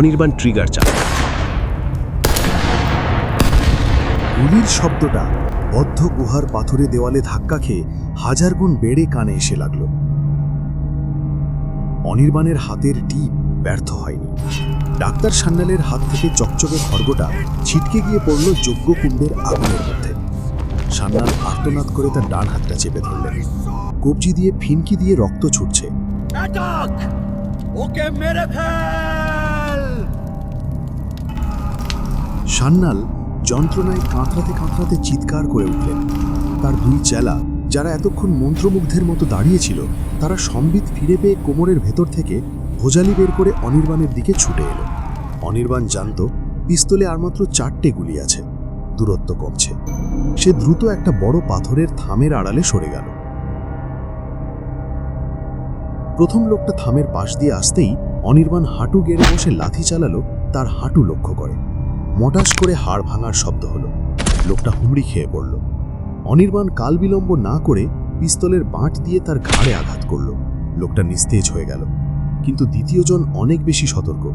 Anirban trigger চাপ। গুলির শব্দটা বদ্ধ গুহার পাথরে দেওয়ালে ধাক্কা খেয়ে হাজার গুণ বেড়ে কানে এসে লাগল। অনির্বাণের হাতের টিপ ব্যর্থ হয়নি। ডাক্তার সান্যালের হাত থেকে চকচকে খড়গটা ছিটকে গিয়ে পড়ল যজ্ঞকুণ্ডের আগুনের মধ্যে। সান্যাল আর্তনাদ করে তার ডান হাতটা চেপে ধরলেন। কবজি দিয়ে ফিনকি দিয়ে রক্ত ছুটছে। ওকে মেরে ফেল! সান্যাল যন্ত্রণায় কাঁতরাতে কাঁতরাতে চিৎকার করে উঠলেন। তার দুই চেলা, যারা এতক্ষণ মন্ত্রমুগ্ধের মতো দাঁড়িয়েছিল তারা সম্বিত ফিরে পেয়ে কোমরের ভেতর থেকে ভোজালি বের করে অনির্বাণের দিকে ছুটে এলো। অনির্বাণ জানত, পিস্তলে আর মাত্র চারটে গুলি আছে। দূরত্ব কমছে। সে দ্রুত একটা বড় পাথরের থামের আড়ালে সরে গেল। প্রথম লোকটা থামের পাশ দিয়ে আসতেই অনির্বাণ হাঁটু গেড়ে বসে লাথি চালালো, তার হাঁটু লক্ষ্য করে। মটাস করে হাড় ভাঙার শব্দ হলো। লোকটা হুমড়ি খেয়ে পড়ল। অনির্বাণ কাল বিলম্ব না করে পিস্তলের বাঁট দিয়ে তার ঘাড়ে আঘাত করল। লোকটা নিস্তেজ হয়ে গেল। কিন্তু দ্বিতীয়জন অনেক বেশি সতর্ক।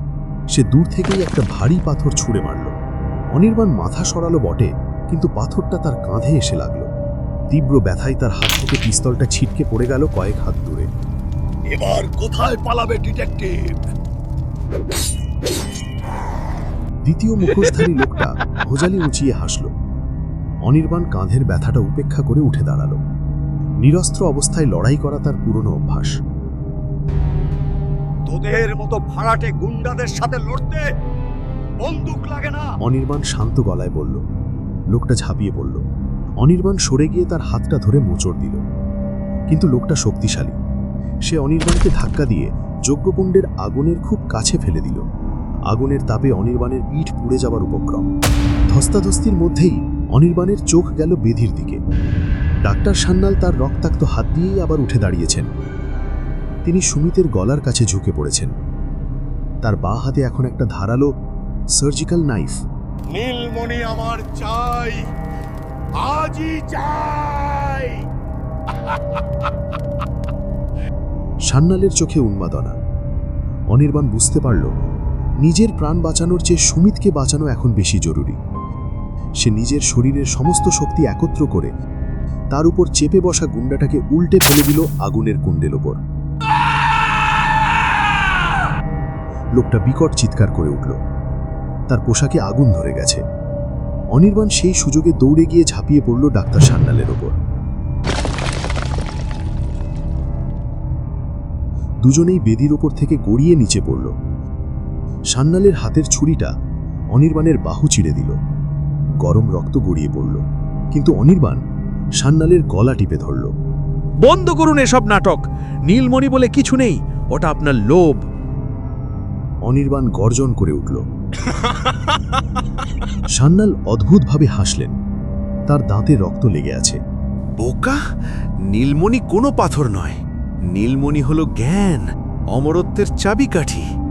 সে দূর থেকেই একটা ভারী পাথর ছুঁড়ে মারল। অনির্বাণ মাথা সরালো বটে, কিন্তু পাথরটা তার কাঁধে এসে লাগল। তীব্র ব্যথায় তার হাত থেকে পিস্তলটা ছিটকে পড়ে গেল কয়েক হাত দূরে। এবার কোথায় পালাবে ডিটেকটিভ? দ্বিতীয় মুখোশধারী লোকটা ভোজালি উঁচিয়ে হাসল। অনির্বাণ কাঁধের ব্যথাটা উপেক্ষা করে উঠে দাঁড়াল। নিরস্ত্র অবস্থায় লড়াই করা তার পুরনো অভ্যাস। তোদের মতো ভাড়াটে গুন্ডাদের সাথে লড়তে বন্দুক লাগে না। অনির্বাণ শান্ত গলায় বলল। লোকটা ঝাঁপিয়ে পড়ল। অনির্বাণ সরে গিয়ে তার হাতটা ধরে মোচড় দিল। কিন্তু লোকটা শক্তিশালী। সে অনির্বাণকে ধাক্কা দিয়ে যজ্ঞকুণ্ডের আগুনের খুব কাছে ফেলে দিল। আগুনের তাপে অনির্বাণের পিঠ পুড়ে যাবার উপক্রম। ধস্তাধস্তির মধ্যেই অনির্বাণের চোখ গেল বেধির দিকে। ডাক্তার সান্যাল তার রক্তাক্ত হাত দিয়েই আবার উঠে দাঁড়িয়েছেন। তিনি সুমিতের গলার কাছে ঝুঁকে পড়েছেন। তার বাঁ হাতে এখন একটা ধারালো সার্জিক্যাল নাইফ। নীলমণি আমার চাই আজই চাই। সান্যালের চোখে উন্মাদনা। অনির্বাণ বুঝতে পারল নিজের প্রাণ বাঁচানোর চেয়ে সুমিতকে বাঁচানো এখন বেশি জরুরি। সে নিজের শরীরের সমস্ত শক্তি একত্র করে তার উপর চেপে বসা গুন্ডাটাকে উল্টে ফেলে দিল আগুনের কুণ্ডের ওপর। লোকটা বিকট চিৎকার করে উঠল। তার পোশাকে আগুন ধরে গেছে। অনির্বাণ সেই সুযোগে দৌড়ে গিয়ে ঝাঁপিয়ে পড়ল ডাক্তার সান্যালের ওপর। দুজনেই বেদির ওপর থেকে গড়িয়ে নিচে পড়ল। সান্নালের হাতের ছুরিটা অনির্বাণের বাহু চিড়ে দিল। গরম রক্ত গড়িয়ে পড়ল। কিন্তু অনির্বাণ সান্নালের গলা টিপে ধরল। বন্ধ করুন এসব নাটক। নীলমণি বলে কিছু নেই, ওটা আপনার লোভ। অনির্বাণ গর্জন করে উঠল। সান্নাল অদ্ভুতভাবে হাসলেন। তার দাঁতে রক্ত লেগে আছে। বোকা? নীলমণি কোনো পাথর নয়। নীলমণি হলো জ্ঞান, অমরত্বের চাবিকাঠি।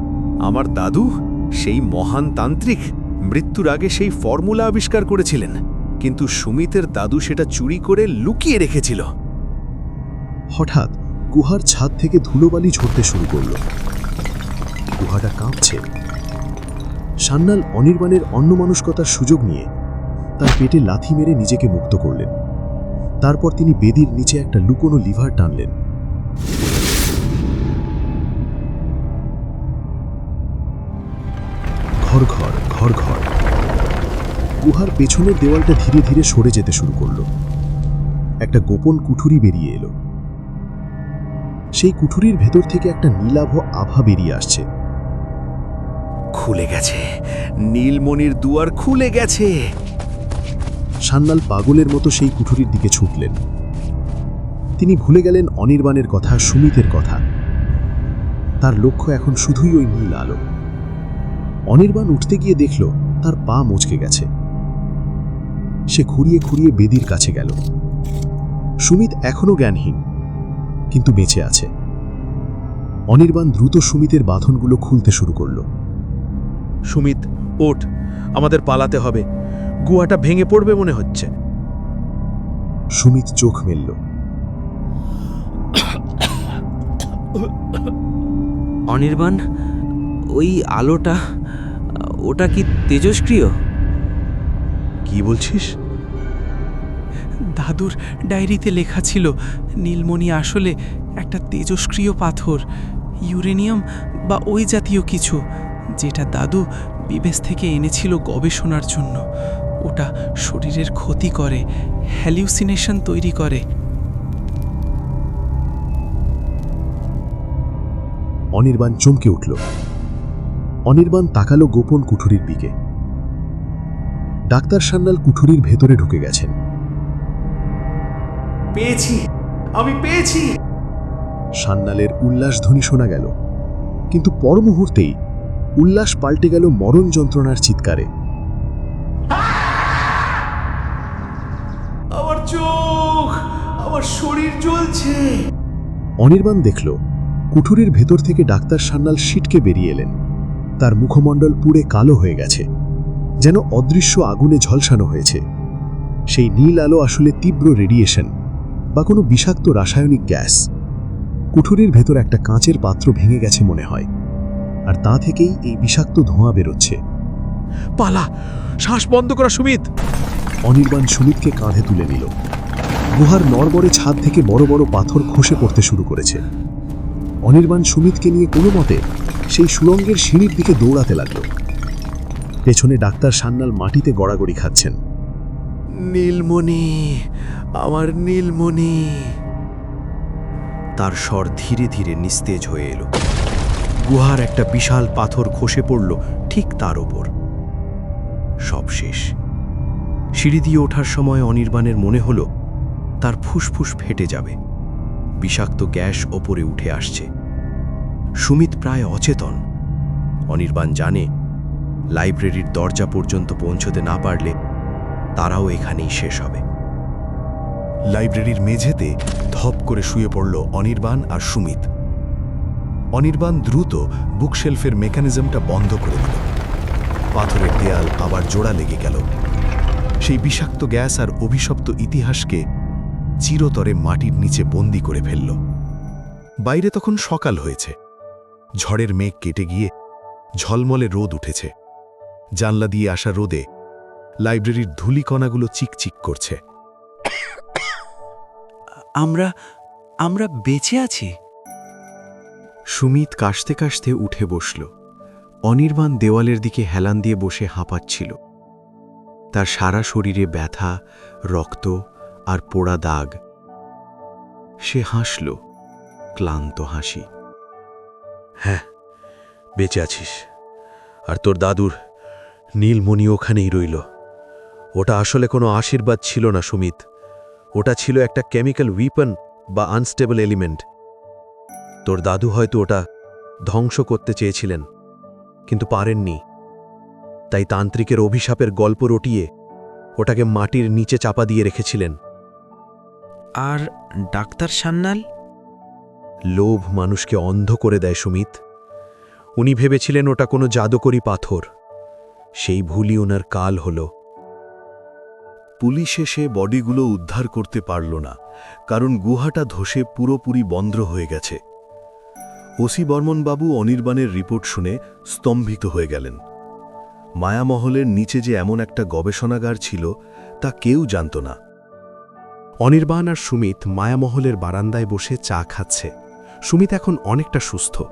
আমার দাদু সেই মহান তান্ত্রিক মৃত্যুর আগে সেই ফর্মুলা আবিষ্কার করেছিলেন, কিন্তু সুমিতের দাদু সেটা চুরি করে লুকিয়ে রেখেছিল। হঠাৎ গুহার ছাদ থেকে ধুলোবালি ঝরতে শুরু করল। গুহাটা কাঁপছে। সান্নাল অনির্বাণের অন্যমানুষকতার সুযোগ নিয়ে তার পেটে লাথি মেরে নিজেকে মুক্ত করলেন। তারপর তিনি বেদির নিচে একটা লুকোনো লিভার টানলেন। ঘর ঘর ঘর ঘর। গুহার পেছনের দেওয়ালটা ধীরে ধীরে সরে যেতে শুরু করল। একটা গোপন কুঠুরি বেরিয়ে এলো। সেই কুঠুরির ভেতর থেকে একটা নীলাভ আভা বেরিয়ে আসছে। খুলে গেছে। নীলমণির দুয়ার খুলে গেছে। সান্নাল পাগলের মতো সেই কুঠুরির দিকে ছুটলেন। তিনি ভুলে গেলেন অনির্বাণের কথা সুমিতের কথা। তার লক্ষ্য এখন শুধুই ওই নীল আলো। অনির্বাণ উঠতে গিয়ে দেখল তার পা মুচকে গেছে। সে খুঁড়িয়ে খুঁড়িয়ে বেদির কাছে গেল। সুমিত এখনও জ্ঞানহীন কিন্তু বেঁচে আছে। অনির্বাণ দ্রুত সুমিতের বাঁধনগুলো খুলতে শুরু করল। সুমিত ওঠ আমাদের পালাতে হবে। গুহাটা ভেঙে পড়বে মনে হচ্ছে। সুমিত চোখ মেলল। অনির্বাণ ওই আলোটা ওটা কি তেজস্ক্রিয় কি বলছিস? দাদুর ডায়েরিতে লেখা ছিল নীলমণি আসলে একটা তেজস্ক্রিয় পাথর ইউরেনিয়াম বা ওই জাতীয় কিছু যেটা দাদু বিবেশ থেকে এনেছিল গবেষণার জন্য। ওটা শরীরের ক্ষতি করে হ্যালিউসিনেশন তৈরি করে। অনির্বাণ চমকে উঠল। অনির্বাণ তাকালো গোপন কুঠুরির দিকে। ডাক্তার সান্যাল কুঠুরির ভেতরে ঢুকে গেছেন। পেয়েছি আমি পেয়েছি। সান্যালের উল্লাসধ্বনি শোনা গেল। কিন্তু পর মুহূর্তেই উল্লাস পাল্টে গেল মরণ যন্ত্রণার চিৎকারে। আমার চোখ আমার শরীর জ্বলছে। অনির্বাণ দেখল কুঠুরির ভেতর থেকে ডাক্তার সান্যাল সিটকে বেরিয়ে এলেন। তার মুখমণ্ডল পুড়ে কালো হয়ে গেছে যেন অদৃশ্য আগুনে ঝলসানো হয়েছে। সেই নীল আলো আসলে তীব্র রেডিয়েশন বা কোনো বিষাক্ত রাসায়নিক গ্যাস। কুঠুরির ভেতর একটা কাঁচের পাত্র ভেঙে গেছে মনে হয় আর তা থেকেই এই বিষাক্ত ধোঁয়া বেরোচ্ছে। পালা! শ্বাস বন্ধ করা সুমিত! অনির্বাণ সুমিতকে কাঁধে তুলে নিল। গুহার নড়বড়ে ছাদ থেকে বড় বড় পাথর খসে পড়তে শুরু করেছে। অনির্বাণ সুমিতকে নিয়ে কোনো মতে সেই সুরঙ্গের সিঁড়ির দিকে দৌড়াতে লাগল। পেছনে ডাক্তার সান্যাল মাটিতে গড়াগড়ি খাচ্ছেন। নীলমণি, আমার নীলমণি। তার স্বর ধীরে ধীরে নিস্তেজ হয়ে এলো। গুহার একটা বিশাল পাথর খসে পড়ল ঠিক তার ওপর। সব শেষ। সিঁড়ি দিয়ে ওঠার সময় অনির্বাণের মনে হলো, তার ফুসফুস ফেটে যাবে। বিষাক্ত গ্যাস ওপরে উঠে আসছে। সুমিত প্রায় অচেতন। অনির্বাণ জানে, লাইব্রেরির দরজা পর্যন্ত পৌঁছতে না পারলে তারাও এখানেই শেষ হবে। লাইব্রেরির মেঝেতে ধপ করে শুয়ে পড়ল অনির্বাণ আর সুমিত। অনির্বাণ দ্রুত বুকশেলফের মেকানিজমটা বন্ধ করে দিল। পাথরের দেয়াল আবার জোড়া লেগে গেল। সেই বিষাক্ত গ্যাস আর অভিশপ্ত ইতিহাসকে চিরতরে মাটির নিচে বন্দি করে ফেলল। বাইরে তখন সকাল হয়েছে। ঝড়ের মেঘ কেটে গিয়ে ঝলমলে রোদ উঠেছে। জানলা দিয়ে আসা রোদে লাইব্রেরির ধূলিকণাগুলো চিকচিক করছে। আমরা আমরা বেঁচে আছি। সুমিত কাশতে কাশতে উঠে বসল। অনির্বাণ দেওয়ালের দিকে হেলান দিয়ে বসে হাঁপাচ্ছিল। তার সারা শরীরে ব্যথা রক্ত আর পোড়া দাগ। সে হাসল ক্লান্ত হাসি। হ্যাঁ বেঁচে আছিস। আর তোর দাদুর নীলমণি ওখানেই রইল। ওটা আসলে কোনো আশীর্বাদ ছিল না, সুমিত। ওটা ছিল একটা কেমিক্যাল উইপন বা আনস্টেবল এলিমেন্ট। তোর দাদু হয়তো ওটা ধ্বংস করতে চেয়েছিলেন, কিন্তু পারেননি। তাই তান্ত্রিকের অভিশাপের গল্প রটিয়ে ওটাকে মাটির নিচে চাপা দিয়ে রেখেছিলেন। আর ডাক্তার সান্যাল? লোভ মানুষকে অন্ধ করে দেয় সুমিত। উনি ভেবেছিলেন ওটা কোনো জাদুকরি পাথর। সেই ভুলই ওনার কাল হল। পুলিশ এসে বডিগুলো উদ্ধার করতে পারল না কারণ গুহাটা ধসে পুরোপুরি বন্ধ হয়ে গেছে। ওসি বর্মনবাবু অনির্বাণের রিপোর্ট শুনে স্তম্ভিত হয়ে গেলেন। মায়ামহলের নিচে যে এমন একটা গবেষণাগার ছিল তা কেউ জানত না। অনির্বাণ আর সুমিত মায়ামহলের বারান্দায় বসে চা খাচ্ছে। সুমিত এখন অনেকটা সুস্থ।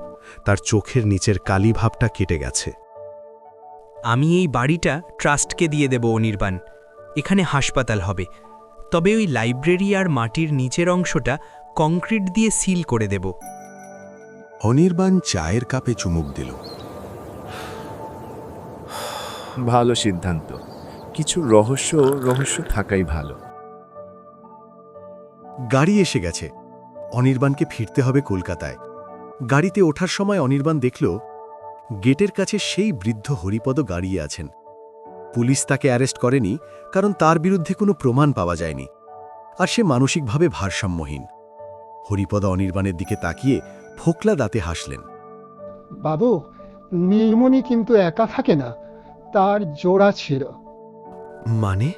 তার চোখের নিচের কালি ভাবটা কেটে গেছে। আমি এই বাড়িটা ট্রাস্টকে দিয়ে দেব অনির্বাণ। এখানে হাসপাতাল হবে। তবে ওই লাইব্রেরি আর মাটির নিচের অংশটা কংক্রিট দিয়ে সিল করে দেব। অনির্বাণ চায়ের কাপে চুমুক দিল। ভালো সিদ্ধান্ত। কিছু রহস্য রহস্য থাকাই ভালো। গাড়ি এসে গেছে। অনির্বাণকে ফিরতে হবে কলকাতায়। গাড়িতে ওঠার সময় অনির্বাণ দেখল গেটের কাছে সেই বৃদ্ধ হরিপদ গাড়িয়ে আছেন। পুলিশ তাকে অ্যারেস্ট করেনি কারণ তার বিরুদ্ধে কোনো প্রমাণ পাওয়া যায়নি। আর সে মানসিকভাবে ভারসাম্যহীন। হরিপদ অনির্বাণের দিকে তাকিয়ে ফোকলা দাঁতে হাসলেন। বাবু নীলমণি কিন্তু একা থাকে না তার জোড়া ছিল। মানে?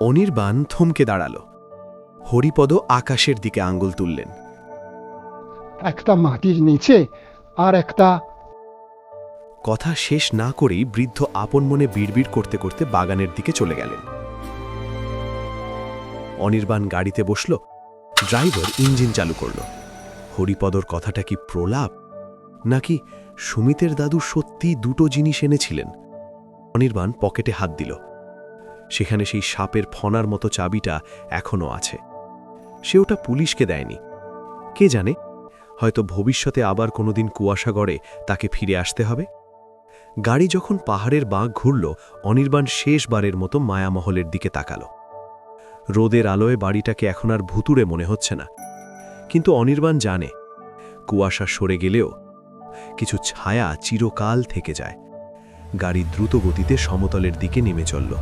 অনির্বাণ থমকে দাঁড়াল। হরিপদ আকাশের দিকে আঙ্গুল তুললেন। একটা মাটির নিচে আর একটা কথা শেষ না করেই বৃদ্ধ আপন মনে বিড়বিড় করতে করতে বাগানের দিকে চলে গেলেন। অনির্বাণ গাড়িতে বসল ড্রাইভার ইঞ্জিন চালু করল। হরিপদর কথাটা কি প্রলাপ নাকি সুমিতের দাদু সত্যি দুটো জিনিস এনেছিলেন? অনির্বাণ পকেটে হাত দিল। সেখানে সেই সাপের ফনার মতো চাবিটা এখনও আছে। সে ওটা পুলিশকে দেয়নি। কে জানে, হয়তো ভবিষ্যতে আবার কোনোদিন কুয়াশা গড়ে তাকে ফিরে আসতে হবে। গাড়ি যখন পাহাড়ের বাঁক ঘুরল, অনির্বাণ শেষবারের মতো মায়ামহলের দিকে তাকাল। রোদের আলোয় বাড়িটাকে এখন আর ভুতুরে মনে হচ্ছে না। কিন্তু অনির্বাণ জানে, কুয়াশা সরে গেলেও কিছু ছায়া চিরকাল থেকে যায়। গাড়ি দ্রুত গতিতে সমতলের দিকে নেমে চলল।